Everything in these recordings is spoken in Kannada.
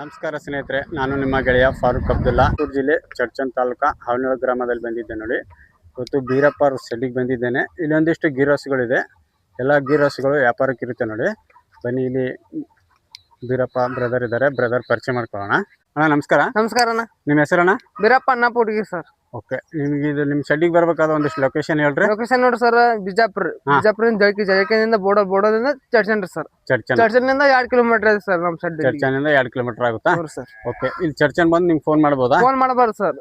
ನಮಸ್ಕಾರ ಸ್ನೇಹಿತರೆ ನಾನು ನಿಮ್ಮ ಗೆಳೆಯ ಫಾರೂಕ್ ಅಬ್ದುಲ್ಲಾ. ಚಿತ್ತೂರು ಜಿಲ್ಲೆ ಚರ್ಚನ್ ತಾಲೂಕಾ ಹಾವನೂರು ಗ್ರಾಮದಲ್ಲಿ ಬಂದಿದ್ದೆ ನೋಡಿ. ಇವತ್ತು ಬೀರಪ್ಪ ಶೆಡ್ಡಿಗೆ ಬಂದಿದ್ದೇನೆ. ಇಲ್ಲಿ ಒಂದಿಷ್ಟು ಗೀರಾಸುಗಳಿದೆ ಎಲ್ಲ ಗೀರಾಸುಗಳು ವ್ಯಾಪಾರಕ್ಕೆ ಇರುತ್ತೆ ನೋಡಿ. ಬನ್ನಿ ಇಲ್ಲಿ ಬೀರಪ್ಪ ಬ್ರದರ್ ಇದ್ದಾರೆ. ಬ್ರದರ್ ಪರಿಚಯ ಮಾಡ್ಕೊಳ್ಳೋಣ. ಅಣ್ಣ ನಮಸ್ಕಾರ. ನಮಸ್ಕಾರ ಅಣ್ಣ. ನಿಮ್ಮ ಹೆಸರಣ್ಣ? ಬೀರಪ್ಪ ಹುಡುಗಿ ಸರ್. ಓಕೆ ನಿಮ್ಗೆ ಇದು ನಿಮ್ಮ ಶೆಡ್ಡಿಗೆ ಬರ್ಬೇಕಾದ ಒಂದಿಷ್ಟು ಲೊಕೇಶನ್ ಹೇಳ್ರಿ. ಲೊಕೇಶನ್ ನೋಡ್ರಿ ಸರ್ ಬಿಜಾಪುರ. ಹಾ. ಬಿಜಾಪುರಿಂದ ಜಳಕಿ ಜಳಕಿನಿಂದ ಬೋಡೋ ಬೋಡೋದಿಂದ ಚಡ್ಚನ್ ಸರ್ ಚರ್ಚನ್ ಚರ್ಚನ್ನಿಂದ ಎರಡ್ ಕಿಲೋಮೀಟರ್ ಇದೆ ಸರ್ ನಮ್ಮ ಶೆಡ್ ಚರ್ಚನ್ನಿಂದ ಎರಡು ಕಿಲೋಮೀಟರ್ ಆಗುತ್ತಾ? ಸರ್ ಓಕೆ ಇಲ್ಲಿ ಚರ್ಚನ್ ಬಂದು ನಿಮ್ಗೆ ಫೋನ್ ಮಾಡ್ಬೋದಾ? ಫೋನ್ ಮಾಡಬಾರ್ದು ಸರ್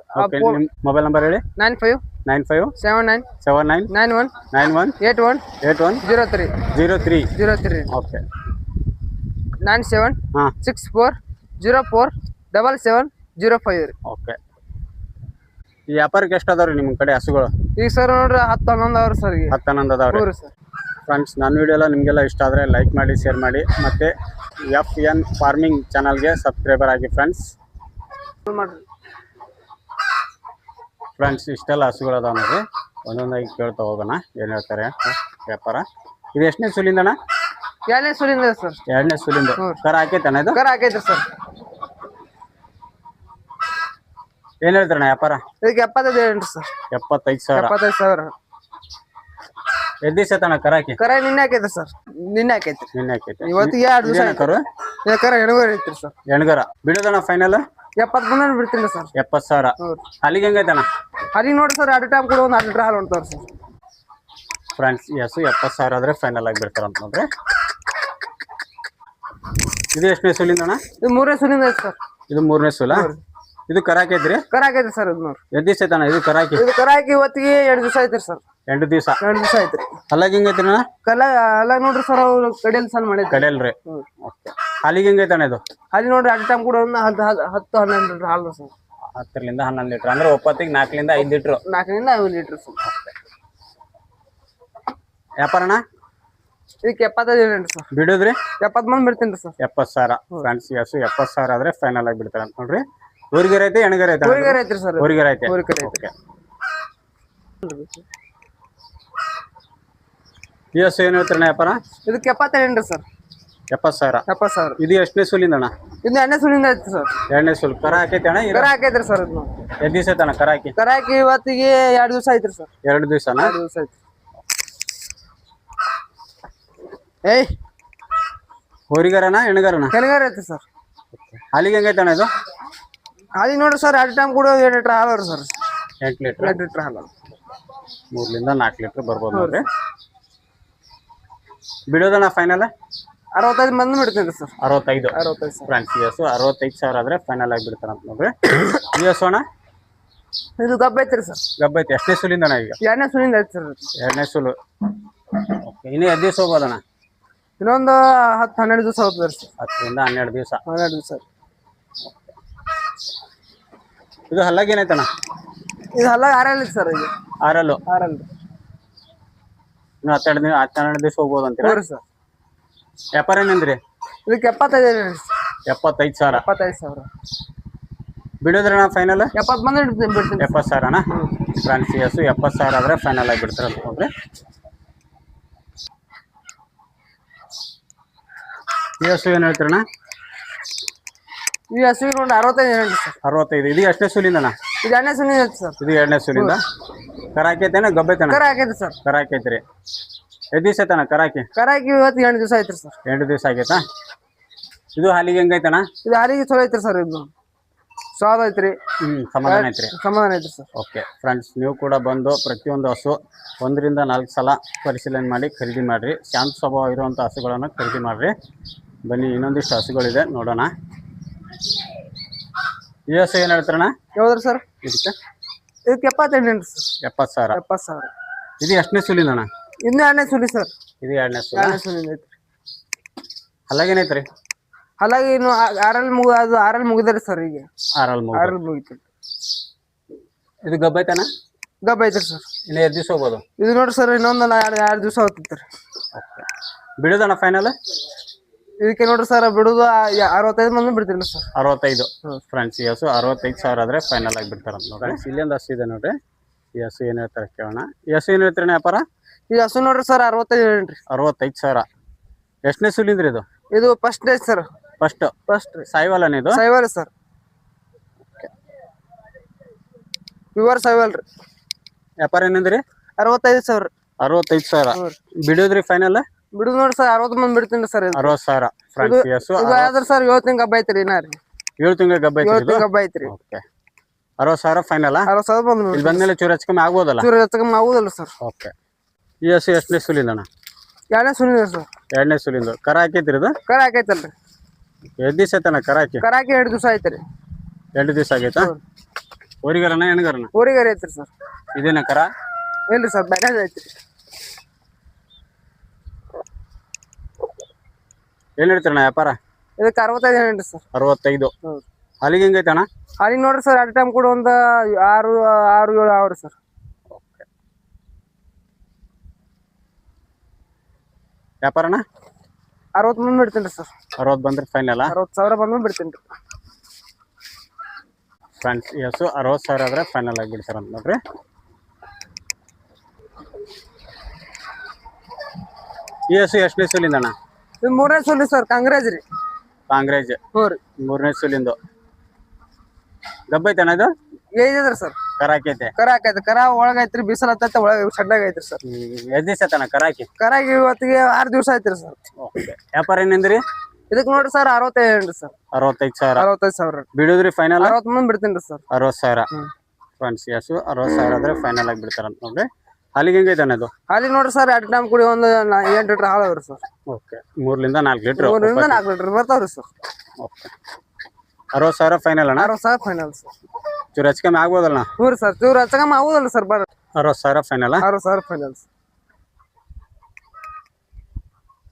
ಮೊಬೈಲ್ ನಂಬರ್ ಹೇಳಿ. Nine five nine five seven nine seven nine nine one nine one eight one eight one zero three zero three zero three okay nine seven six four zero four double seven zero five ರೀ ಓಕೆ ಈ ವ್ಯಾಪಾರಕ್ಕೆ ಎಷ್ಟು ಅದಾವ್ರಿ ನಿಮ್ಮ ಕಡೆ ಹಸುಗಳು? ಈಗ ಸರ್ ನೋಡ್ರಿ ಹತ್ತು ಹನ್ನೊಂದು ಅವ್ರ ಸರ್ ಈಗ. ಹತ್ತು ಹನ್ನೊಂದು ಅದಾವ್ರಿ. ಹ್ಞೂ ಸರ್. ಫ್ರೆಂಡ್ಸ್ ನನ್ನ ವಿಡಿಯೋ ಎಲ್ಲ ನಿಮಗೆಲ್ಲ ಇಷ್ಟ ಆದರೆ ಲೈಕ್ ಮಾಡಿ ಶೇರ್ ಮಾಡಿ ಮತ್ತು ಎಫ್ ಎನ್ ಫಾರ್ಮಿಂಗ್ ಚಾನಲ್ಗೆ ಸಬ್ಸ್ಕ್ರೈಬರ್ ಆಗಿ ಫ್ರೆಂಡ್ಸ್ ಫ್ರೆಂಡ್ಸ್ ಇಷ್ಟೆಲ್ಲ ಹಸುಗಳು ಅದಾವ ನೋಡ್ರಿ. ಒಂದೊಂದಾಗಿ ಕೇಳ್ತಾ ಹೋಗೋಣ ಏನು ಹೇಳ್ತಾರೆ ವ್ಯಾಪಾರ. ಇದು ಎಷ್ಟನೇ ಸುಲಿಂದಣ್ಣ ಎರಡನೇ ಸುಲಿಂದ ಸರ್. ಎರಡನೇ ಸುಲಿಂದ. ಕರ ಹಾಕೈತಣ್ಣ ಇದು? ಕರ ಹಾಕೈತೆ ಸರ್. ಏನು ಹೇಳ್ತಾರಣ್ಣ ವ್ಯಾಪಾರ? ಇದಕ್ಕೆ ಎಪ್ಪತ್ತೈದು ಏನ್ರಿ ಸರ್. ಎಪ್ಪತ್ತೈದು ಸಾವಿರ. ಎಪ್ಪತ್ತೈದು ಸಾವಿರ. ದಿವಸ ತಣ್ಣ ಕರ ನಿನ್ನೆ ಹಾಕೈತ್ರಿ ಸರ್. ನಿನ್ನೆ ಹಾಕೈತ್ರಿ ನಿನ್ನೆ ಹಾಕೈತೆ. ಇವತ್ತಿಗೆ ಎರಡು ದಿವಸ ಇದೇನ ಕರು? ಎಣಗೂರು ಐತ್ರಿ ಸರ್. ಎಣ್ಗರ. ಬಿಡೋದಣ್ಣ ಫೈನಲ್ ಎಪ್ಪತ್ತು ಬಂದ ಬಿಡ್ತೀನಿ ಸರ್. ಎಪ್ಪತ್ತು ಸಾವಿರ. ಅಲ್ಲಿಗೆ ಹೆಂಗೈತಣ್ಣ? ಅಲ್ಲಿಗೆ ನೋಡಿ ಸರ್ ಎರಡು ಟೈಮ್ ಕೂಡ ಒಂದು ಎರಡು ಹಾಲು ಉಂಟು ಸರ್. ಫ್ರೆಂಡ್ಸ್ ಎಸ್ ಎಪ್ಪತ್ತು ಸಾವಿರ ಆದ್ರೆ ಫೈನಲ್ ಆಗಿ ಬಿಡ್ತಾರೆ ಅಂತಂದ್ರೆ ಇದು ಎಷ್ಟನೇ ಸುಲಿಂದ ಅಣ್ಣ ಇದು ಮೂರನೇ ಸುಲಿಂದ ಐತೆ ಸರ್. ಇದು ಮೂರನೇ ಸುಲ? ಇದು ಕರಾಕೈತ್ರಿ ಕರ ಕರಾಕೈತಿ ಸರ್ ಇದು ನೋಡಿ ಎದ್ದು ದಿವಸ ಐತಣ್ಣ ಇದು ಕರಾಕಿ? ಇದು ಕರಾಕಿ ಇವತ್ತಿಗೆ ಎರಡು ದಿವಸ ಐತ್ರಿ ಸರ್. ಎಂಟು ದಿವಸ? ಎರಡು ದಿವಸ ಐತ್ರಿ. ಅಲ್ಲಾಗ ಹೆಂಗೈತಿ ಅಣ್ಣ? ಕಲ್ಲ ಅಲ್ಲ ನೋಡ್ರಿ ಸರ್ ಅವ್ರು ಕಡೆಯಲ್ಲಿ ಸಣ್ಣ ಮಾಡಿದ್ರು. ಕಡೆಯಲ್ರಿ ಓಕೆ. ಅಲ್ಲಿಗೆ ಹೆಂಗೈತಣ್ಣ ಇದು? ಅಲ್ಲಿ ನೋಡ್ರಿ ಅಟ್ ಟೈಮ್ ಕೂಡ ಒಂದು ಹತ್ತು ಹತ್ತು- ಹತ್ತು ಹನ್ನೊಂದು ಲೀಟ್ರ್ ಹಾಲು ಸರ್. ಹತ್ತರಿಂದ ಹನ್ನೊಂದು ಲೀಟ್ರ್. ಅಂದ್ರೆ ಒಪ್ಪತ್ತಿಗೆ ನಾಲ್ಕರಿಂದ ಐದು ಲೀಟ್ರು. ನಾಲ್ಕರಿಂದ ಐದು ಲೀಟ್ರ್ ಸರ್. ವ್ಯಾಪಾರ ಅಣ್ಣ? ಇದಕ್ಕೆ ಎಪ್ಪತ್ತೈದು ಸರ್. ಬಿಡೋದ್ರಿ? ಎಪ್ಪತ್ತು ಮಂದಿ ಬಿಡ್ತೀನಿ ಸರ್. ಎಪ್ಪತ್ತು ಸಾವಿರ. ಫ್ರೆಂಡ್ಸ್ ಎಸ್ ಎಪ್ಪತ್ತು ಸಾವಿರ ಆದ್ರೆ ಫೈನಲ್ ಆಗಿ ಬಿಡ್ತಾರೆ ಅಂತ ನೋಡ್ರಿ ಊರಿಗೆರೆ ಐತೆ ಎಣಗರೆ ಐತೆ ಊರಿಗೆ ಐತ್ರಿ ಸರ್. ಊರಿಗೆರೆ ಐತೆ. ಊರಿಗೆ ಐತೆ. ಹಸು ಏನು ಹೇಳ್ತಾರಣ್ಣ ವ್ಯಾಪಾರ? ಇದಕ್ಕೆ ಎಪ್ಪತ್ತೇಳು ಸರ್. ಎಪ್ಪತ್ತು ಸಾವಿರ. ಎಪ್ಪತ್ತು ಸಾವಿರ. ಇದು ಎಷ್ಟನೇ ಸುಲಿಂದ ಅಣ್ಣ? ಇದು ಎಣ್ಣೆ ಸುಲಿಂದ ಐತಿ ಸರ್. ಎರಡನೇ ಸುಲ್. ಕರ ಹಾಕೈತೆ ಅಣ್ಣ ಕರ ಹಾಕೈತ್ರಿ ಸರ್ ಇದು. ಎರಡು ದಿವಸ ಐತಣ್ಣ ಕರ ಹಾಕಿ? ಕರ ಹಾಕಿ ಇವತ್ತಿಗೆ ಎರಡು ದಿವಸ ಐತ್ರಿ ಸರ್. ಎರಡು ದಿವಸ ಎರಡು ದಿವಸ ಐತಿ ಏಯ್. ಹೋರಿಗಾರನ ಎಣಗಾರನ ಕೆಳಗಾರ ಐತಿ ಸರ್. ಅಲ್ಲಿಗೆ ಹೆಂಗೈತೆ ಅಣ್ಣ ಇದು? ಅಲ್ಲಿ ನೋಡ್ರಿ ಸರ್ ಎರಡು ಟೈಮ್ ಕೂಡ ಎರಡು ಲೀಟ್ರ್ ಹಾಲು ಸರ್ ಎಂಟು ಲೀಟ್ರ್ ಎರಡು ಲೀಟ್ರ್ ಹಾಲು. ಮೂರರಿಂದ ನಾಲ್ಕು ಲೀಟ್ರ್ ಬರ್ಬೋದು ನೋಡ್ರಿ ಬಿಡೋದಣ್ಣ ಫೈನಲ್ ಅರವತ್ತೈದು ಮಂದಿ ಬಿಡ್ತೀನಿ ಸರ್ ಅರವತ್ತೈದು. ಅರವತ್ತೈದು ಫ್ರೆಂಡ್ಸ್ ಈ ಅರವತ್ತೈದು ಸಾವಿರ ಆದ್ರೆ ಫೈನಲ್ ಆಗಿ ಬಿಡ್ತಾರ ಅಂತ ನೋಡ್ರಿ. ಎಸ್ ಅಣ್ಣ? ಇದು ಗಬ್ಬ ಐತ್ರಿ ಸರ್ ಗಬ್ಬ ಐತಿ. ಎಷ್ಟನೇ ಸುಲಿಂದ ಅಣ್ಣ ಈಗ? ಎರಡನೇ ಸುಲಿಂದ ಐತಿ ಸರ್ ಎರಡನೇ ಸುಲು. ಓಕೆ ಇನ್ನೂ ಎರಡು ದಿವಸ ಹೋಗ್ಬೋದಣ್ಣ? ಇನ್ನೊಂದು ಹತ್ತು ಹನ್ನೆರಡು ದಿವಸ ಹೋಗ್ತದೆ ಸರ್ ಹತ್ತರಿಂದ ಹನ್ನೆರಡು ದಿವಸ. ಹನ್ನೆರಡು ದಿವಸ. ಇದು ಹಲ್ಲಾಗ ಏನೈತಣ್ಣ ಇದು ಹಲ್ಲಾಗ ಆರಲ್ ಸರ್ ಇದು. ಆರಲ್ಲು ಆರಲ್ ನೀವು ಹತ್ತೆರಡು ದಿನ ಹತ್ತೆರಡು ದಿವಸ ಹೋಗ್ಬೋದು ಅಂತೀರ? ಹ್ಞೂ ಸರ್. ವ್ಯಾಪಾರ ಏನಂದ್ರಿ ಇದಕ್ಕೆ ಎಪ್ಪತ್ತೈದು ರೀ ಎಪ್ಪತ್ತೈದು ಸಾವಿರ. ಎಪ್ಪತ್ತೈದು ಸಾವಿರ. ಬಿಡೋದ್ರಣ್ಣ ಫೈನಲ್ ಎಪ್ಪತ್ತು ಬಂದ್ರೆ ಬಿಡ್ತೀನಿ ಎಪ್ಪತ್ತು ಸಾವಿರ ಅಣ್ಣ ಫ್ರೆಂಡ್ಸ್ ಎಸ್ ಹಸು ಎಪ್ಪತ್ತು ಸಾವಿರ ಆದ್ರೆ ಫೈನಲ್ ಆಗಿ ಬಿಡ್ತಾರೆ ಅಂತ ನೋಡ್ರಿ ಈ ಹಸು ಏನು ಹೇಳ್ತೀರಣ್ಣ? ಈ ಹಸುವಿಗೆ ಒಂದು ಅರವತ್ತೈದು ಸರ್. ಅರವತ್ತೈದು. ಇದು ಎಷ್ಟನೇ ಸುಲಿಂದನ? ಇದು ಎರಡನೇ ಸುಲಿಂದ ಸರ್. ಇದು ಎರಡನೇ ಸುಲಿಂದ? ಕರ ಹಾಕೈತೇನ ಗಬ್ಬೈತಣ್ಣ ಕರ ಹಾಕೈತಿ ಸರ್. ಕರ ಹಾಕೈತ್ರಿ. ಎಷ್ಟು ದಿವಸ ಐತನ ಕರಾಕಿ ಕರಾಕಿ ಕರ ಇವತ್ತು ಎಂಟು ದಿವಸ ಐತ್ರಿ ಸರ್. ಎಂಟು ದಿವಸ ಆಗೈತಾ? ಇದು ಹಾಲಿಗೆ ಹೆಂಗೈತನ ಇದು ಹಾಲಿಗೆ ಚಲೋ ಐತ್ರಿ ಸರ್ ಇದು. ಸ್ವಾದ ಐತ್ರಿ. ಹ್ಮ್ ಸಮಾಧಾನ ಐತ್ರಿ. ಸಮಾಧಾನ ಐತ್ರಿ ಸರ್. ಓಕೆ ಫ್ರೆಂಡ್ಸ್ ನೀವು ಕೂಡ ಬಂದು ಪ್ರತಿಯೊಂದು ಹಸು ಒಂದರಿಂದ ನಾಲ್ಕು ಸಲ ಪರಿಶೀಲನೆ ಮಾಡಿ ಖರೀದಿ ಮಾಡಿರಿ. ಶಾಂತ ಸ್ವಭಾವ ಇರುವಂಥ ಹಸುಗಳನ್ನು ಖರೀದಿ ಮಾಡ್ರಿ. ಬನ್ನಿ ಇನ್ನೊಂದಿಷ್ಟು ಹಸುಗಳಿದೆ ನೋಡೋಣ. ಈ ಏನ್ ಹೇಳ್ತಾರಣ್ಣ? ಯಾವ್ದ್ರ ಸರ್ ಇದಕ್ಕೆ? ಇದಕ್ಕೆ ಎಪ್ಪತ್ತೆಂಟು ಸರ್ ಎಪ್ಪತ್ತು ಸಾವಿರ. ಎಪ್ಪತ್ತು ಸಾವಿರ. ಇದು ಎಷ್ಟನೇ ಸುಲಿಂದಣ್ಣ ಇನ್ನೂ ಎರಡನೇ ಸುಲಿ ಸರ್ ಇದು ಎರಡನೇ ಸುಲ? ಎರಡನೇ ಸುಲಿಂದ ಐತ್ರಿ. ಹಾಲಾಗಿ ಇನ್ನು ಆ- ಆರಲ್ಲಿ ಮುಗ ಅದು ಆರಲ್ಲಿ ಮುಗಿದ್ರಿ ಸರ್ ಈಗ. ಆರಲ್ಲಿ ಮೂರು ಆರಲ್ಲಿ ಮುಗಿತು ಇದು ಗಬ್ಬೈತಣ್ಣ ಗಬ್ಬ ಐತ್ರಿ ಸರ್ ಇನ್ನು ಎರಡು ದಿವಸ ಹೋಗ್ಬೋದು? ಇದು ನೋಡ್ರಿ ಸರ್ ಇನ್ನೊಂದು ಎರಡು ಎರಡು ದಿವಸ ಹೋಗ್ತಿತ್ತು ರೀ ಬಿಡೋದಣ್ಣ ಫೈನಲ್ ಇದಕ್ಕೆ ನೋಡ್ರಿ ಸರ್ ಬಿಡುದು ಅರವತ್ತೈದು ಮಂದಿ ಬಿಡ್ತೀರಿ ಸರ್ ಅರವತ್ತೈದು. ಫ್ರೆಂಡ್ಸ್ ಈ ಹಸು ಅರವತ್ತೈದು ಸಾವಿರ ಆದ್ರೆ ಫೈನಲ್ ಆಗಿ ಬಿಡ್ತಾರ ನೋಡ್ರಿ ಇಲ್ಲೊಂದು ಹಸು ಇದೆ ನೋಡ್ರಿ. ಎಸ್ ಏನ್ ಏನು ಹೇಳ್ತಾರೆ ಕೇಳೋಣ. ಎಸ್ ಏನ್ ಏನು ಹೇಳ್ತಾರೆ ವ್ಯಾಪಾರ ಈಗ ಹಸು ನೋಡ್ರಿ ಸರ್ ಅರವತ್ತೈದು ಹೇಳ್ರಿ ಅರವತ್ತೈದು ಸಾವಿರ. ಎಷ್ಟನೇ ಸುಲಿಂದ್ರಿ ಇದು? ಇದು first day sir first first Sahiwal ಇದು? ಸೈವಲ್ ಸರ್ ವಿವರ್ ಸಾಯಿವಾಲ್ ರೀ. ವ್ಯಾಪಾರ ಏನಂದ್ರಿ? ಅರವತ್ತೈದು ಸಾವಿರ. ಅರವತ್ತೈದು ಸಾವಿರ. ಬಿಡೋದ್ರಿ ಫೈನಲ್ ಬಿಡುದು ನೋಡಿ ಸರ್ ಅರವತ್ತು ಮಂದಿ ಬಿಡ್ತೀನಿ ಸರ್ ಇದು. ಅರವತ್ತು ಸಾವಿರ ಇದು ಆದ್ರೆ ಸರ್ ಏಳು ತಿಂಗ್ ಹಬ್ಬ ಐತ್ರಿ ಇನ್ನ ರೀ. ಏಳು ತಿಂಗಳ ಗಬ್ಬ ಏಳು ತಿಂಗ್ ಹಬ್ಬ ಐತ್ರಿ. ಓಕೆ. ಅರವತ್ತು ಸಾವಿರ ಫೈನಲ್ ಅರವತ್ತು ಸಾವಿರ ಬಂದು ಇಲ್ಲಿ ಬಂದ್ಮೇಲೆ ಚೂರು ಹೆಚ್ಚು ಕಮ್ಮಿ ಆಗ್ಬೋದಲ್ಲ? ಚೂರು ಹೆಚ್ಚಕಮ್ಮ ಆಗುದಲ್ಲ ಸರ್. ಓಕೆ. ಈ ಹಸು ಎಷ್ಟನೇ ಸುಲಿಂದಣ್ಣ ಎರಡನೇ ಸುನಿದೆ ಸರ್. ಎರಡನೇ ಸುಲಿಂದು. ಕರ ಹಾಕೈತ್ರಿ ಇದು? ಕರ ಹಾಕೈತಲ್ರಿ. ಎರಡು ದಿವಸ ಐತಣ್ಣ ಕರ ಹಾಕಿ? ಕರ ಹಾಕಿ ಎರಡು ದಿವಸ ಐತ್ರಿ ಎರಡು ದಿವಸ ಆಗೈತಾ? ಊರಿಗರನ ಹೆಣ್ಗರನ ಊರಿಗಾರಿ ಐತ್ರಿ ಸರ್. ಇದೇನ ಕರ? ಇಲ್ರಿ ಸರ್ ಬ್ಯಾರೇಜ್ ಐತ್ರಿ. ಏನ್ ಹೇಳ್ತೀರಣ್ಣ ವ್ಯಾಪಾರ? ಇದಕ್ಕೆ ಅರವತ್ತೈದು ಏನ್ರಿ ಸರ್. ಅರವತ್ತೈದು. ಹೌದು. ಅಲ್ಲಿಗೆ ಹೆಂಗೈತಣ್ಣ ಅಲ್ಲಿ ನೋಡ್ರಿ ಸರ್ ಅಟ್ ಟೈಮ್ ಕೂಡ ಒಂದು ಆರು ಆರು ಏಳು ಅವ್ರಿ ಸರ್. ವ್ಯಾಪಾರನ ಅರವತ್ತು ಮುಂದೆ ಬಿಡ್ತೀನಿ ಸರ್. ಅರವತ್ತು ಬಂದ್ರೆ ಫೈನಲ್ ಅರವತ್ತು ಸಾವಿರ ಬಂದ್ಮೇಲೆ ಬಿಡ್ತೀನಿ. ರೀ ಫ್ರೆಂಡ್ಸ್ ಎಸ್ ಅರವತ್ತು ಸಾವಿರ ಆದರೆ ಫೈನಲ್ ಆಗಿ ಅಂತ ನೋಡ್ರಿ. ಎಸ್ ಹಸು ಎಷ್ಟನೇ ಸುಲಿಂದಣ್ಣ? ಇದು ಮೂರನೇ ಸುಲಿ ಸರ್ ಕಾಂಗ್ರೆಸ್ ರೀ. ಕಾಂಗ್ರೆಸ್. ಹ್ಞೂ ರೀ. ಮೂರನೇ ಸುಲಿಂದು. ಗಬ್ಬ ಐತಣ್ಣ ಇದು ಏನಿದ್ರಿ ಸರ್. ಕರಾಕೈತೆ ಕರಾಕೈತೆ ಕರ ಒಳಗೈತ್ರಿ ಬಿಸಿಲು ಹತ್ತೈತೆ ಒಳಗೆ ಶಡ್ಡಾಗ ಐತ್ರಿ ಸರ್. ಎಷ್ಟು ದಿವಸ ಐತಣ್ಣ ಕರಾಕಿ ಕರಾಕಿ ಇವತ್ತಿಗೆ ಆರು ದಿವಸ ಐತ್ರಿ ಸರ್. ವ್ಯಾಪಾರ ಏನಂದ್ರಿ? ಇದಕ್ ನೋಡ್ರಿ ಸರ್ ಅರವತ್ತೈದು ಸರ್. ಅರವತ್ತೈದು ಸಾವಿರ. ಅರವತ್ತೈದು ಸಾವಿರ ಬಿಡೋದ್ರಿ ಫೈನಲ್ ಅರವತ್ತು ಮುಂದ್ ಬಿಡ್ತೀನಿ ಸರ್. ಅರವತ್ತು ಸಾವಿರ. ಫ್ರೆಂಡ್ಸ್ ಎಸ್ ಅರವತ್ತು ಸಾವಿರ ಆದ್ರೆ ಫೈನಲ್ ಆಗಿ ಬಿಡ್ತಾರ ನೋಡ್ರಿ. ಅಲ್ಲಿಗೆ ಹೆಂಗೈತೆ ಅನ್ನೋದು ಅಲ್ಲಿ ನೋಡ್ರಿ ಸರ್ ಎರಡು ಟೈಮ್ ಕುಡಿ ಒಂದು ಎಂಟು ಲೀಟರ್ ಹಾಲು ಅವ್ರಿ ಸರ್. ಓಕೆ. ಮೂರ್ಲಿಂದ ನಾಲ್ಕು ಲೀಟ್ರ್ ಮೂರರಿಂದ ನಾಲ್ಕು ಲೀಟರ್ ಬರ್ತಾವ್ರಿ ಸರ್. ಓಕೆ. ಅರವತ್ತು ಸಾವಿರ ಫೈನಲ್ ಅಣ್ಣ? ಅರವತ್ತು ಸಾವಿರ ಫೈನಲ್ ಸರ್. ಚೂರು ಹೆಚ್ಚು ಕಮ್ಮಿ ಆಗ್ಬೋದಲ್ಲ ಹ್ಞೂ ಸರ್ ಚೂರು ಹಚ್ಚಕಮ್ಮ ಆಗೋದಲ್ಲ ಸರ್ ಬರ ಅರವತ್ತು ಸಾವಿರ ಫೈನಲ್ ಅರವತ್ತು ಸಾವಿರ ಫೈನಲ್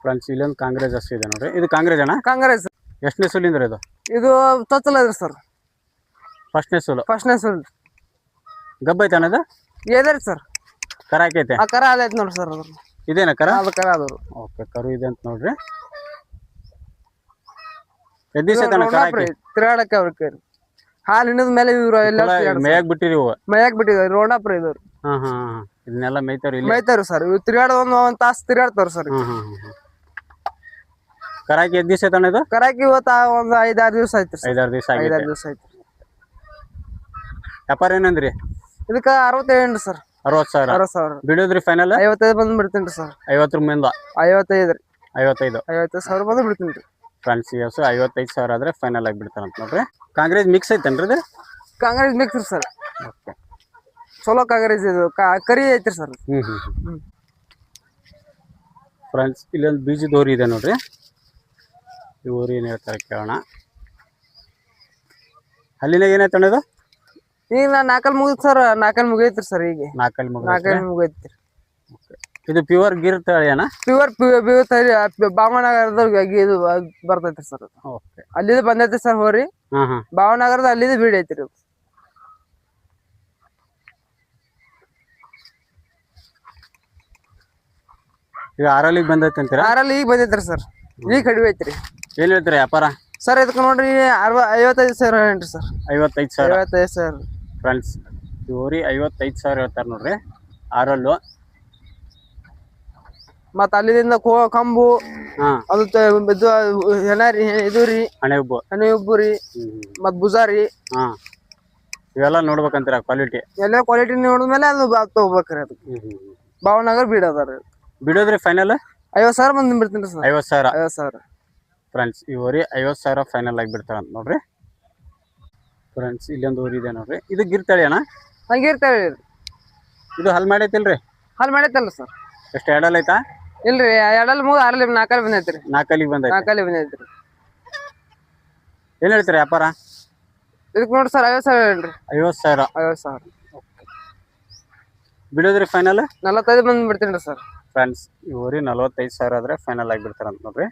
ಫ್ರೆಂಡ್ಸ್ ಇಲ್ಲೊಂದು ಕಾಂಗ್ರೆಸ್ ಹಸು ಇದೆ ನೋಡ್ರಿ. ಇದು ಕಾಂಗ್ರೆಸ್ ಅಣ್ಣ? ಕಾಂಗ್ರೆಸ್. ಎಷ್ಟನೇ ಸುಲಿಂದ್ರಿ ಇದು? ಇದು ತೊತ್ತಲ ಇದ್ರಿ ಸರ್. ಫಸ್ಟ್ನೇ ಸುಲು ಫಸ್ಟ್ನೇ ಸುಲ್ ಗಬ್ಬ ಐತೆ ಅಣ್ಣ ಇದು ಏದ್ರಿ ಸರ್. ಕರ ಹಾಕೈತೆ? ಆ ಕರ ಅದೈತೆ ನೋಡ್ರಿ ಸರ್ ಅದ್ರ ಇದೇನ ಕರ? ಅದು ಕರ ಅದವ್ರು. ಓಕೆ ಕರು ಇದೆ ಅಂತ ನೋಡ್ರಿ. ಎದ್ದು ದಿವಸ ಐತಣ್ಣ ಕರ ಹಾಕಿ? ತಿರುಗಾಡಕ್ಕೆ ಅವ್ರ ಕೈ ಹಾಲು ಹಿಡಿದ ಮೇಲೆ ಇವ್ರು ಎಲ್ಲ ಮೇಯಕ್ ಬಿಟ್ಟಿರಿ ಇವು? ಮೈಯಾಕ್ ರೋಣಾಪ್ರ ರೋಡಾಪ್ರ ಇದವ್ರು ಹಾ ಹಾ ಹಾ. ಇದನ್ನೆಲ್ಲ ಮೇಯ್ತಾವ್ರಿ ಇಲ್ಲಿ? ಮೈತಾವ್ರಿ ಸರ್ ಇವ್ ತಿರ್ಗಾಡ ಒಂದು ಒಂದ್ ತಾಸ್ ಸರ್. ಹ್ಮ್ ಹ್ಮ್ ಹ್ಮ್ ಕರಾಕಿ ಎದ್ ದಿವಸ ಐತಣ್ಣ ಇದು? ಕರಾಕಿ ಇವತ್ತು ಒಂದು ಐದಾರು ದಿವಸ ಆಯ್ತು ಐದಾರು ದಿವಸ ಐದಾರು ವ್ಯಾಪಾರ ಏನಂದ್ರಿ? ಇದಕ್ಕ ಅರವತ್ತೇಳು ಸರ್. ಅರವತ್ತು ಸಾವಿರ. ಅರವತ್ ಸಾವಿರ. ಬಿಡೋದ್ರಿ ಫೈನಲ್ ಐವತ್ತೈದು ಬಂದು ಬಿಡ್ತೀನಿ ರೀ ಸರ್. ಐವತ್ತರ ಮೇಲಿಂದ ಐವತ್ತೈದು ರೀ. ಐವತ್ತೈದು. ಐವತ್ತೈದು ಸಾವಿರ ಬಂದು ಬಿಡ್ತೀನಿ ರೀ. ಫ್ರೆಂಡ್ಸ್ ಈ ಐವತ್ತೈದು ಸಾವಿರ ಆದ್ರೆ ಫೈನಲ್ ಆಗಿ ಬಿಡ್ತಾರಂತ ನೋಡ್ರಿ. ಕಾಂಗ್ರೆಸ್ ಮಿಕ್ಸ್ ಐತೇನ್ರಿ ಇದು? ಕಾಂಗ್ರೆಸ್ ಮಿಕ್ಸ್ ರೀ ಸರ್. ಓಕೆ. ಚಲೋ ಕಾಂಗ್ರೆಸ್ ಇದು. ಕರಿ ಐತ್ರಿ ಸರ್. ಹ್ಮ್ ಹ್ಮ್ ಹ್ಮ್. ಫ್ರೆಂಡ್ಸ್ ಇಲ್ಲೊಂದು ಬೀಜದ ಊರಿ ಇದೆ ನೋಡ್ರಿ. ಈ ಓರಿ ಏನು ಹೇಳ್ತಾರೆ ಕೇಳೋಣ. ಅಲ್ಲಿನಾಗ ಏನೈತಣ್ಣ ಇದು? ಈಗ ನಾ ನಾಲ್ಕಲ್ ಮುಗಿದ್ ಸರ್ ನಾಲ್ಕಲ್ ಮುಗೈತ್ರಿ ಸರ್ ಈಗ. ನಾಲ್ಕಲ್ಲಿ ನಾಲ್ಕಲ್ ಮುಗೈತ್ರಿ. ಇದು ಪ್ಯೂರ್ ಗಿರ್ ತಳಿಯನ ಪ್ಯೂರ್ ಪ್ಯೂರ್ ತಳಿ ಭಾವನಗರದ ಇದು ಬರ್ತೈತ್ರಿ ಸರ್ ಓಕೆ. ಅಲ್ಲಿದು ಬಂದೈತಿ ಸರ್ ಹೋರಿ. ಹಾ ಹಾ. ಭಾವನಗರದ ಅಲ್ಲಿದು ಬೀಡ್ ಐತ್ರಿ. ಈಗ ಆರಲ್ಲಿಗೆ ಬಂದೈತಿ ಅಂತೀರಾ? ಆರಲ್ಲಿ ಈಗ ಬಂದೈತ್ರಿ ಸರ್. ಈಗ ಕಡಿಮೆ ಐತ್ರಿ. ಏನ್ ಹೇಳ್ತೀರಾ ವ್ಯಾಪಾರ? ಸರ್ ಇದಕ್ಕೆ ನೋಡ್ರಿ ಅರವ ಐವತ್ತೈದು ಸಾವಿರ ಏನ್ರಿ ಸರ್. ಐವತ್ತೈದು ಸಾವಿರ. ಐವತ್ತೈದು ಸಾವಿರ. ಫ್ರೆಂಡ್ಸ್ ಈ ಐವತ್ತೈದು ಸಾವಿರ ಹೇಳ್ತಾರೆ ನೋಡ್ರಿ ಆರಲ್ಲು. ಮತ್ತ ಅಲ್ಲಿಂದ ಕೋ ಕಂಬು ಹಾಂ. ಅದು ತ- ಇದು ಹೆಣ ರೀ ಇದು ರೀ ಹಣೆ ಉಬ್ಬು. ಹನಿ ಉಬ್ಬು ರೀ ಮತ್ ಭುಜ ರೀ. ಹಾಂ. ಇವೆಲ್ಲ ನೋಡ್ಬೇಕಂತೀರ ಕ್ವಾಲಿಟಿ ಎಲ್ಲ ಕ್ವಾಲಿಟಿ ನೋಡಿದ್ಮೇಲೆ ಅದು ಬಾ- ತಗೋಬೇಕ್ರಿ ಅದು ಭಾವನಗರ್ ಬೀಡ್ ಅದ ರೀ. ಬಿಡೋದ್ರಿ ಫೈನಲ್ ಐವತ್ತು ಸಾವಿರ ಬಂದು ಬಿಡ್ತೀನಿ ಸರ್. ಐವತ್ತು ಸಾವಿರ. ಐವತ್ತು ಸಾವಿರ. ಫ್ರೆಂಡ್ಸ್ ಈ ಊರಿ ಐವತ್ತು ಸಾವಿರ ಫೈನಲ್ ಆಗಿ ಬಿಡ್ತಾರಂತ ನೋಡ್ರಿ. ಫ್ರೆಂಡ್ಸ್ ಇಲ್ಲೊಂದು ಊರಿ ಇದೆ ನೋಡ್ರಿ. ಇದು ಗಿರ್ತಳಿ ಅಣ್ಣ? ಹಂಗೆ ಇರ್ತೇವೆ ಇದು ಹಲ್ ಮಾಡೈತಿಲ್ರಿ ಹಲ್ ಮಾಡೈತಲ್ಲ ಸರ್. ಎಷ್ಟು ಎರಡಲ್ ಐತಾ ಇಲ್ರಿ ಎರಡಲ್ ಮೂರು ಆರಲ್ಲಿ ನಾಲ್ಕಲ್ಲಿ ಬಂದೈತ್ರಿ. ನಾಲ್ಕಲ್ಲಿ ಬಂದ ನಾಲ್ಕಲ್ಲಿ ಬಂದೈತ್ರಿ. ಏನು ಹೇಳ್ತೀರಿ ವ್ಯಾಪಾರ? ಇದಕ್ಕೆ ನೋಡಿ ಸರ್ ಐವತ್ತು ಸಾವಿರ ಹೇಳ್ರಿ. ಐವತ್ತು ಸಾವಿರ. ಐವತ್ತು ಸಾವಿರ. ಬಿಡೋದ್ರಿ ಫೈನಲ್ ನಲವತ್ತೈದು ಬಂದು ಬಿಡ್ತೀನಿ ರೀ ಸರ್. ಫ್ರೆಂಡ್ಸ್ ಈ ಊರಿ ನಲವತ್ತೈದು ಸಾವಿರ ಆದ್ರೆ ಫೈನಲ್ ಆಗಿ ಬಿಡ್ತಾರಂತ ನೋಡ್ರಿ.